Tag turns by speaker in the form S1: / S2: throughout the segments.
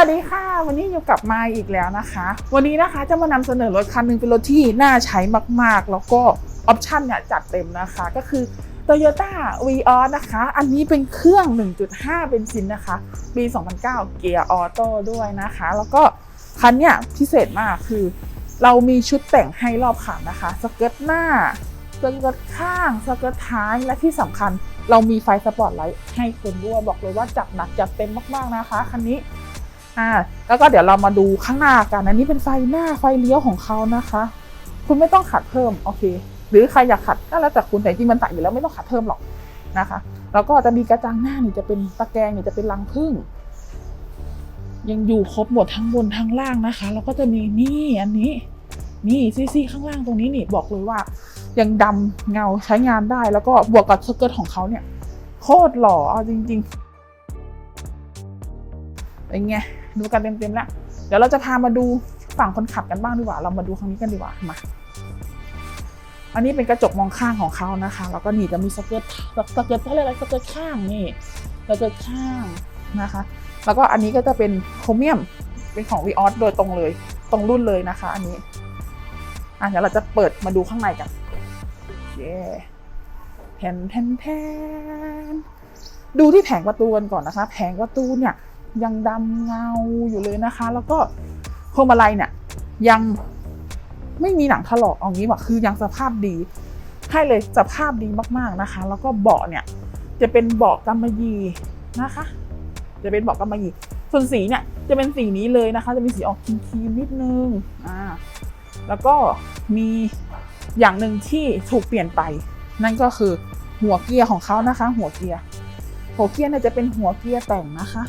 S1: วัสดีค่ะ วันนี้อยู่กับมาอีกแล้วนะคะ วันนี้นะคะจะมานำเสนอรถคันหนึ่งเป็นรถที่น่าใช้มากๆ แล้วก็ออปชั่นเนี่ยจัดเต็มนะคะ ก็คือ Toyota v ีออนะคะ อันนี้เป็นเครื่อง 1.5 เป็นซินนะคะ ปี 2009 เกียร์ออโต้ด้วยนะคะ แล้วก็คันเนี่ยพิเศษมากคือ เรามีชุดแต่งให้รอบคันนะคะ สเกิร์ตหน้า สเกิร์ตข้าง สเกิร์ตท้ายและที่สำคัญเรามีไฟสปอร์ตไลท์ให้คุณด้วยบอกเลยว่าจัดหนักจัดเต็มมากๆนะคะคันนี้ อ่าแล้วก็เดี๋ยวเรามาดูข้างหน้ากัน อันนี้เป็นไฟหน้าไฟเลี้ยวของเขานะคะ คุณไม่ต้องขัดเพิ่มโอเค หรือใครอยากขัดก็แล้วแต่คุณแต่จริงมันตัดอยู่แล้วไม่ต้องขัดเพิ่มหรอกนะคะแล้วก็จะมีกระจังหน้านี่จะเป็นตะแกรงนี่จะเป็นรังผึ้งยังอยู่ครบหมดทั้งบนทั้งล่างนะคะ แล้วก็จะมีนี่อันนี้ นี่ซี่ๆข้างล่างตรงนี้นี่บอกเลยว่า ยังดำเงาใช้งานได้ แล้วก็บวกกับสเกิร์ตของเขาเนี่ย โคตรหล่อเอาจริง ๆ เป็นไง ดูกันเต็มๆแล้วเดี๋ยวเราจะพามาดูฝั่งคนขับกันบ้างดีกว่า เรามาดูครั้งนี้กันดีกว่ามาอันนี้เป็นกระจกมองข้างของเขานะคะ แล้วก็นี่จะมีสเกิร์ตสเกิร์ตเขาเรียกอะไรสเกิร์ตข้างนี่สเกิร์ตข้างนะคะ แล้วก็อันนี้ก็จะเป็นโครเมียมเป็นของ v ีออสโดยตรงเลย ตรงรุ่นเลยนะคะ อันนี้อะเดี๋ยวเราจะเปิดมาดูข้างในกันเย้แทนแทนแทนดูที่แผงประตูกันก่อนนะคะ แผงประตูเนี่ย ยังดำเงาอยู่เลยนะคะ แล้วก็พวงมาลัยเนี่ยยังไม่มีหนังถลอกเอางี้ว่าคือยังสภาพดีให้เลยสภาพดีมากๆนะคะ แล้วก็เบาะเนี่ยจะเป็นเบาะกำมะหยี่นะคะ จะเป็นเบาะกำมะหยี่ส่วนสีเนี่ยจะเป็นสีนี้เลยนะคะ จะเป็นสีออกครีมๆนิดนึงอ่าแล้วก็มีอย่างหนึ่งที่ถูกเปลี่ยนไป นั่นก็คือหัวเกียร์ของเขานะคะ หัวเกียร์หัวเกียร์เนี่ยจะเป็นหัวเกียร์แต่งนะคะ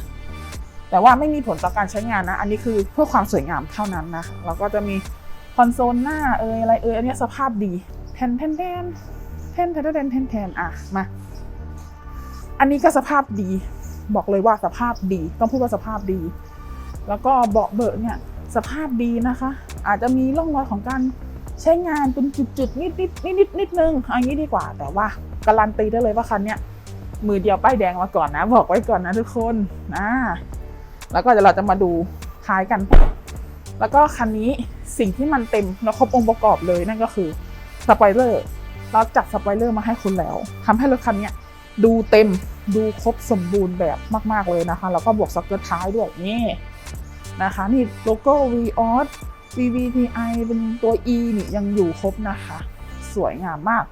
S1: แต่ว่าไม่มีผลต่อการใช้งานนะ อันนี้คือเพื่อความสวยงามเท่านั้นนะคะแล้วก็จะมีคอนโซลหน้าเอยอะไรเอยอันนี้สภาพดีแทนแทนแทนแทนแทนแทนแทนแทนอะมาอันนี้ก็สภาพดีบอกเลยว่าสภาพดีต้องพูดว่าสภาพดี แล้วก็เบาะเบอะเนี่ยสภาพดีนะคะ อาจจะมีร่องรอยของการใช้งานเป็นจุดๆนิดนิดนิดนิดนิดนึงอันนี้ดีกว่า แต่ว่าการันตีได้เลยว่าคันเนี้ยมือเดียวป้ายแดงมาก่อนนะ บอกไว้ก่อนนะทุกคนนะ แล้วก็เดี๋ยวเราจะมาดูท้ายกัน แล้วก็คันนี้สิ่งที่มันเต็มแล้วครบองค์ประกอบเลยนั่นก็คือสปอยเลอร์เราจัดสปอยเลอร์มาให้คุณแล้วทำให้รถคันนี้ดูเต็มดูครบสมบูรณ์แบบมาก ๆ เลยนะคะ แล้วก็บวกสเกิร์ตท้ายด้วยนี่นะคะ นี่โลโก้ v ีออ VVTi เป็นตัว E นี่ยังอยู่ครบนะคะ สวยงามมาก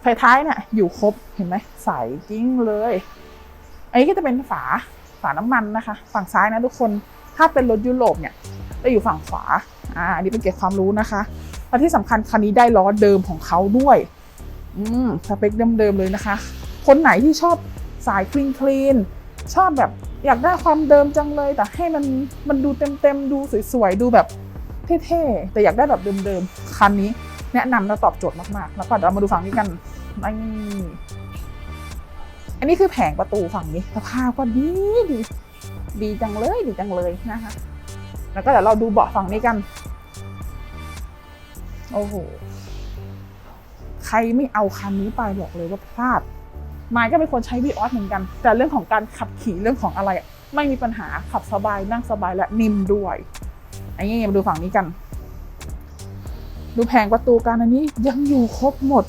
S1: ไฟท้ายเนี่ยอยู่ครบเห็นไหมใสจริงเลย อันนี้ก็จะเป็นฝา ฝาน้ำมันนะคะ ฝั่งซ้ายนะทุกคนถ้าเป็นรถยุโรปเนี่ยจะอยู่ฝั่งขวาอ่าอันนี้เป็นเก็บความรู้นะคะและที่สำคัญคันนี้ได้ล้อเดิมของเขาด้วยอืมสเปคเดิมๆเลยนะคะ คนไหนที่ชอบสายคลีนคลีนชอบแบบอยากได้ความเดิมจังเลย แต่ให้มันมันดูเต็มๆดูสวยๆดูแบบเท่ๆแต่อยากได้แบบเดิมๆคันนี้แนะนำและตอบโจทย์มากๆ แล้วก็เดี๋ยวเรามาดูฝั่งนี้กันนี่ นนี้คือแผงประตูฝั่งนี้สภาพก็ดีดีดีจังเลยดีจังเลยนะคะ แล้วก็เดี๋ยวเราดูเบาะฝั่งนี้กัน โอ้โห ใครไม่เอาคันนี้ไปบอกเลยว่าพลาดมายก็เป็นคนใช้วีออสเหมือนกัน แต่เรื่องของการขับขี่เรื่องของอะไร ไม่มีปัญหาขับสบายนั่งสบายและนิ่มด้วยอันนี้มาดูฝั่งนี้กัน ดูแผงประตูกันอันนี้ยังอยู่ครบหมด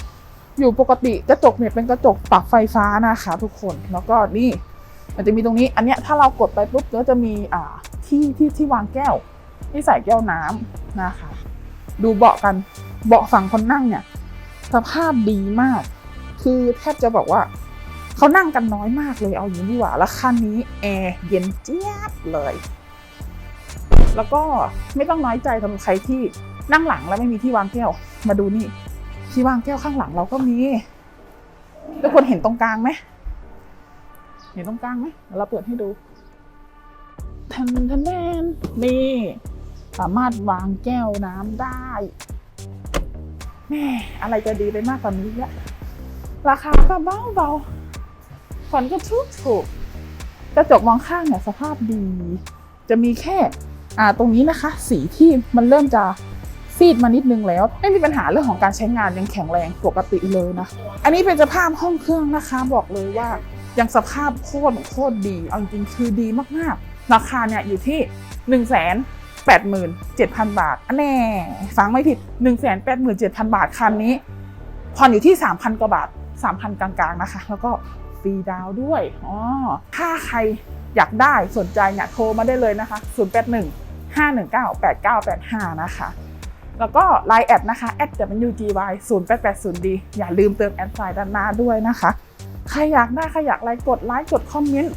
S1: อยู่ปกติกระจกเนี่ยเป็นกระจกปรับไฟฟ้านะคะทุกคนแล้วก็นี่มันจะมีตรงนี้อันเนี้ยถ้าเรากดไปปุ๊บก็จะมีอ่าที่ที่ที่วางแก้ว ที่ใส่แก้วน้ำนะคะ ดูเบาะกันเบาะฝั่งคนนั่งเนี่ยสภาพดีมาก คือแทบจะบอกว่าเขานั่งกันน้อยมากเลยเอาอย่างนี้ดีกว่าแล้วคันนี้แอร์เย็นเจี๊ยบเลย แล้วก็ไม่ต้องน้อยใจสำหรับใครที่นั่งหลังแล้วไม่มีที่วางแก้วมาดูนี่ ที่วางแก้วข้างหลังเราก็มีทุกคนเห็นตรงกลางไหมเห็นตรงกลางไหมเราเปิดให้ดูทันทันแนนนี่สามารถวางแก้วน้ำได้แม่อะไรจะดีไปมากกว่านี้ละราคาก็เบาเบาผ่อนก็ถูกถูกกระจกมองข้างเนี่ยสภาพดี จะมีแค่ อ่าตรงนี้นะคะ สีที่มันเริ่มจะ ซีดมานิดนึงแล้ว ไม่มีปัญหาเรื่องของการใช้งานยังแข็งแรงปกติเลยนะ อันนี้เป็นสภาพห้องเครื่องนะคะบอกเลยว่ายังสภาพโคตรโคตรดีเอาจริงคือดีมากๆ ราคาเนี่ยอยู่ที่1 8 7 0 0 0บาทอันแน่ฟังไม่ผิด1 8 7 0 0 0บาทคันนี้ผ่อนอยู่ที่3,000กว่าบาท3,000กลางๆนะคะ แล้วก็ฟรีดาวด้วยอ๋อถ้าใครอยากได้สนใจเนี่ยโทรมาได้เลยนะคะ 081 519 8985 นะคะ แล้วก็ Line แอดนะคะแอดจะเป็น UGY 0880d อย่าลืมเติมแอดไซน์ด้านหน้าด้วยนะคะ ใครอยากได้ใครอยากไลค์กดไลค์กดคอมเมนต์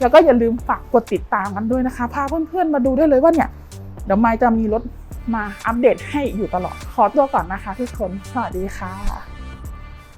S1: แล้วก็อย่าลืมฝากกดติดตามกันด้วยนะคะ พาเพื่อนๆมาดูได้เลยว่าเนี่ย เดี๋ยวไมค์จะมีรถมาอัปเดตให้อยู่ตลอด ขอตัวก่อนนะคะทุกคน สวัสดีค่ะ